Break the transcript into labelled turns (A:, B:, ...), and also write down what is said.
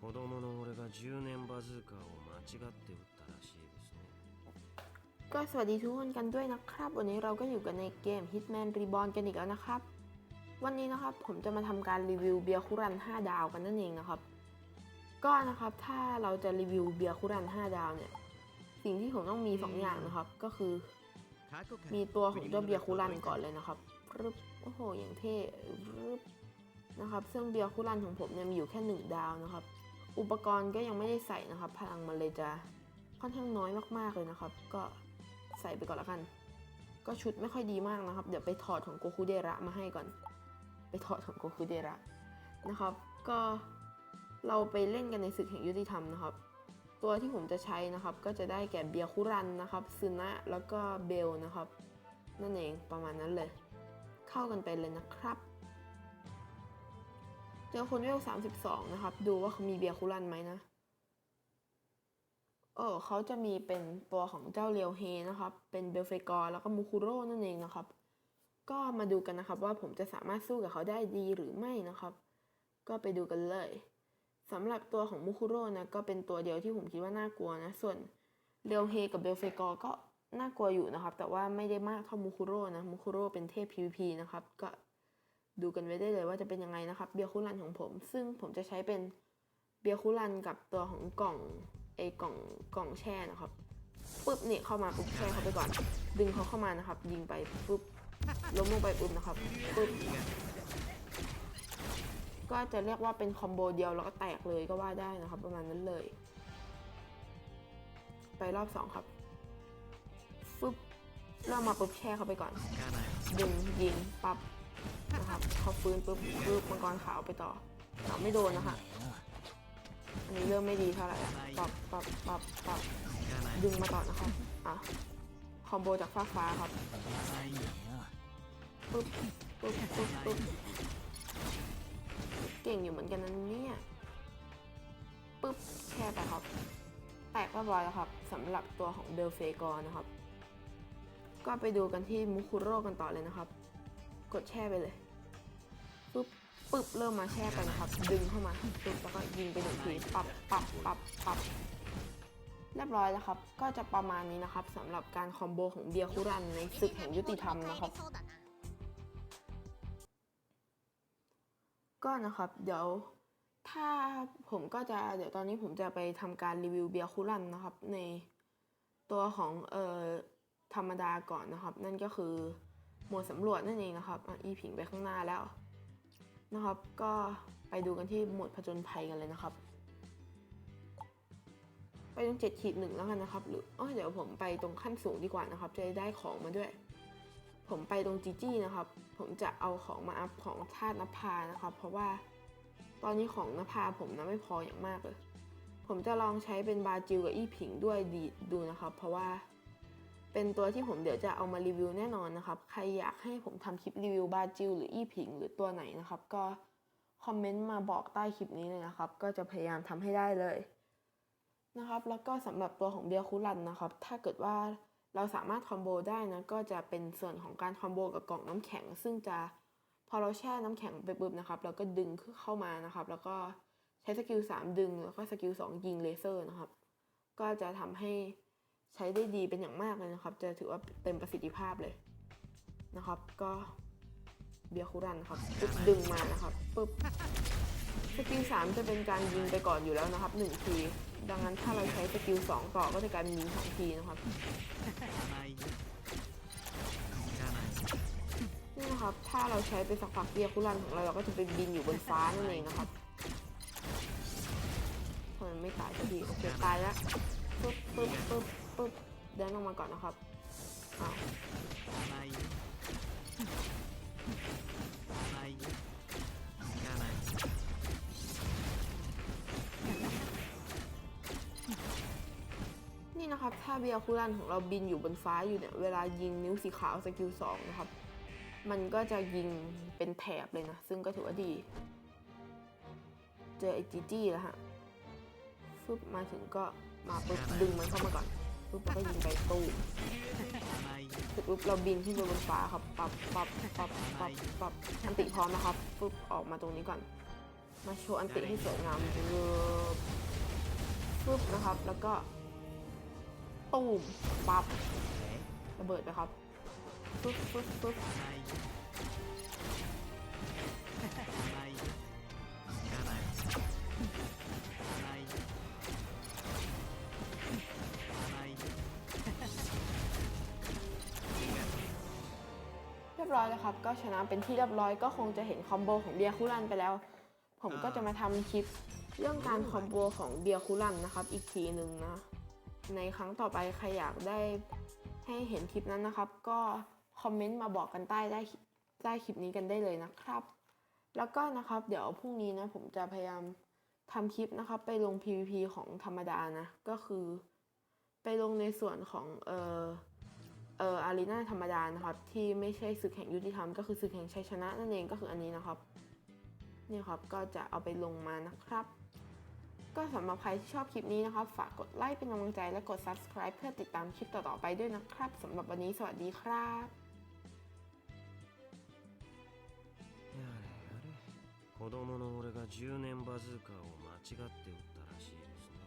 A: 子供の俺が10年バズーカーを間違って撃ったらしいですね
B: ก็สวัสดีทุกคนกันด้วยนะครับ วันนี้เราก็อยู่กันในเกม Hitman Reborn กันอีกแล้วนะครับ วันนี้นะครับผมจะมาทำการรีวิวเบียร์คุรัน 5 ดาวกันนั่นเองนะครับ ก็นะครับถ้าเราจะรีวิวเบียร์คุรัน 5 ดาวเนี่ย สิ่งที่ผมต้องมี 2 อย่างนะครับ ก็คือ มีตัวของเจ้าเบียร์คุรันก่อนเลยนะครับรึบโอ้โห อย่างเท่รึบนะครับ ซึ่งเบียร์คุรันของผมเนี่ยมีอยู่แค่ 1 ดาวนะครับ อุปกรณ์ก็ยังไม่ได้ใส่นะครับ พลังมันเลยจะค่อนข้างน้อยมากๆเลยนะครับ ก็ใส่ไปก่อนละกัน ก็ชุดไม่ค่อยดีมากนะครับ เดี๋ยวไปถอดของโกคุเดระมาให้ก่อน ไปถอดของโกคุเดระนะครับ ก็เราไปเล่นกันในศึกแห่งยุติธรรมนะครับ ตัวที่ผมจะใช้นะครับ ก็จะได้แก่เบียคุรันนะครับซึนะแล้วก็เบลนะครับ นั่นเองประมาณนั้นเลย เข้ากันไปเลยนะครับ เจอคนเวล32นะครับ ดูว่าเขามีเบียร์คุรันไหมนะ เออเขาจะมีเป็นตัวของเจ้าเรียวเฮนะครับ เป็นเบลเฟกอร์แล้วก็มูคุโร่นั่นเองนะครับ ก็มาดูกันนะครับว่าผมจะสามารถสู้กับเขาได้ดีหรือไม่นะครับ ก็ไปดูกันเลยสำหรับตัวของมูคุโร่นะก็เป็นตัวเดียวที่ผมคิดว่าน่ากลัวนะ ส่วนเรียวเฮกับเบลเฟกอร์ก็น่ากลัวอยู่นะครับ แต่ว่าไม่ได้มากเท่ามูคุโร่นะมูคุโร่เป็นเทพ PVP นะครับ ก็ ดูกันไว้ได้เลยว่าจะเป็นยังไงนะครับเบียร์คุรันของผม ซึ่งผมจะใช้เป็นเบียร์คุรันกับตัวของกล่องไอ้กล่องกล่องแช่นะครับปุ๊บนี่เข้ามาปุ๊บแช่เขาไปก่อน ดึงเขาเข้ามานะครับ ยิงไปปุ๊บล้มลงไปปุ๊บนะครับปุ๊บก็จะเรียกว่าเป็นคอมโบเดียวแล้วก็แตกเลยก็ว่าได้นะครับ ประมาณนั้นเลย ไปรอบสองครับฟึบเริ่มมาปุ๊บแช่เขาไปก่อนดึงยิงปับนะครับ เขาฟื้นปุ๊บปุ๊บมังกรขาวไปต่อเอาไม่โดนนะคะ อันนี้เริ่มไม่ดีเท่าไหร่อะปับปรับปรับปรับดึงมาต่อนะครับอะคอมโบจากฟ้าฟ้าครับปุ๊บปุ๊บปุ๊บปุ๊บเก่งอยู่เหมือนกันนะเนี่ยปุ๊บแช่ไปครับ แตกเรียบร้อยแล้วครับสำหรับตัวของเดลเฟกอนะครับ ก็ไปดูกันที่มุคุโร่กันต่อเลยนะครับ กดแช่ไปเลย ปึ๊บเริ่มมาแช่ไปนะครับ ดึงเข้ามาปุ๊บแล้วก็ยิงไปหนึ่งทีปับปับปับปับเรียบร้อยแล้วครับ ก็จะประมาณนี้นะครับสำหรับการคอมโบของเบียคุรันในศึกแห่งยุติธรรมนะครับก็นะครับ เดี๋ยวถ้าผมก็จะเดี๋ยวตอนนี้ผมจะไปทำการรีวิวเบียคุรันนะครับ ในตัวของเอ่อธรรมดาก่อนนะครับ นั่นก็คือหมดสำรวจนั่นเองนะครับอีผิงไปข้างหน้าแล้ว นะครับ ก็ไปดูกันที่หมวดผจญภัยกันเลยนะครับ ไปตรงเจ็ดขีดหนึ่งแล้วกันนะครับ หรืออ๋อเดี๋ยวผมไปตรงขั้นสูงดีกว่านะครับ จะได้ของมาด้วย ผมไปตรงจีจี้นะครับ ผมจะเอาของมาอัพของธาตุนภานะครับ เพราะว่าตอนนี้ของนภาผมนะไม่พออย่างมากเลย ผมจะลองใช้เป็นบาจิลกับอี้ผิงด้วยดีดูนะครับ เพราะว่า เป็นตัวที่ผมเดี๋ยวจะเอามารีวิวแน่นอนนะครับ ใครอยากให้ผมทำคลิปรีวิวบาจิลหรืออี้ผิง หรือตัวไหนนะครับ ก็คอมเมนต์มาบอกใต้คลิปนี้เลยนะครับ ก็จะพยายามทำให้ได้เลยนะครับ แล้วก็สำหรับตัวของเบียร์คุรันนะครับ ถ้าเกิดว่าเราสามารถคอมโบได้นะก็จะเป็นส่วนของการคอมโบกับกล่องน้ำแข็ง ซึ่งจะพอเราแช่น้ำแข็งไปปุ๊บนะครับเราก็ดึงเข้ามานะครับ แล้วก็ใช้สกิล3ดึงแล้วก็สกิล2ยิงเลเซอร์นะครับ ก็จะทำให้ ใช้ได้ดีเป็นอย่างมากเลยนะครับ จะถือว่าเต็มประสิทธิภาพเลยนะครับ ก็เบียคุรันครับปุ๊บดึงมานะครับปุ๊บสกิล3จะเป็นการยิงไปก่อนอยู่แล้วนะครับ1ที ดังนั้นถ้าเราใช้สกิล2ต่อก็จะกลายเป็นยิงสองทีนะครับนี่นะครับ ถ้าเราใช้ไปสักพักเบียคุรันของเราเราก็จะไปบินอยู่บนฟ้านั่นเองนะครับทำไมไม่ตายสักทีโอเคตายแล้วปึ๊บปึ๊บปึ๊บ ปึ๊บเดินออกมาก่อนนะครับอ้าวนี่นะครับถ้าเบียร์คุรันของเราบินอยู่บนฟ้าอยู่เนี่ย เวลายิงนิ้วสีขาวสกิลสองนะครับ มันก็จะยิงเป็นแถบเลยนะ ซึ่งก็ถือว่าดี เจอไอจีจี้แล้วฮะฟึบมาถึงก็มาปุ๊บดึงมันเข้ามาก่อน ปุ๊บเราก็ยิงไปตู้ปุ๊บเราบินขึ้นไปบนฟ้าครับปับปับปับปับปับอันติพร้อมนะครับปุ๊บออกมาตรงนี้ก่อน มาโชว์อันติให้สวยงามเวิบฟึบนะครับ แล้วก็ตูมปับระเบิดไปครับปุ๊บปุ๊บปุ๊บ ยบร้อยแล้วครับ ก็ชนะเป็นที่เรียบร้อยก็คงจะเห็นคอมโบของเบียร์คูลันไปแล้ว ผมก็จะมาทำคลิปเรื่องการคอมโบของเบียร์คูลันนะครับ อีกทีหนึ่งนะ ในครั้งต่อไปใครอยากได้ให้เห็นคลิปนั้นนะครับ ก็คอมเมนต์มาบอกกันใต้ได้ใต้คลิปนี้กันได้เลยนะครับ แล้วก็นะครับเดี๋ยวพรุ่งนี้นะผมจะพยายามทำคลิปนะครับ ไปลง PVP ของธรรมดานะ ก็คือ ไปลงในส่วนของเออ เอออารีนาธรรมดานะครับ ที่ไม่ใช่ศึกแห่งยุติธรรมก็คือศึกแห่งชัยชนะนั่นเองก็คืออันนี้นะครับนี่ครับก็จะเอาไปลงมานะครับ ก็สำหรับใครที่ชอบคลิปนี้นะครับ ฝากกดไลค์เป็นกำลังใจและกด subscribe เพื่อติดตามคลิปต่อๆไปด้วยนะครับสำหรับวันนี้สวัสดีครับ
A: やれやれ子供の俺が10年バズーカーを間違って撃ったらしいですね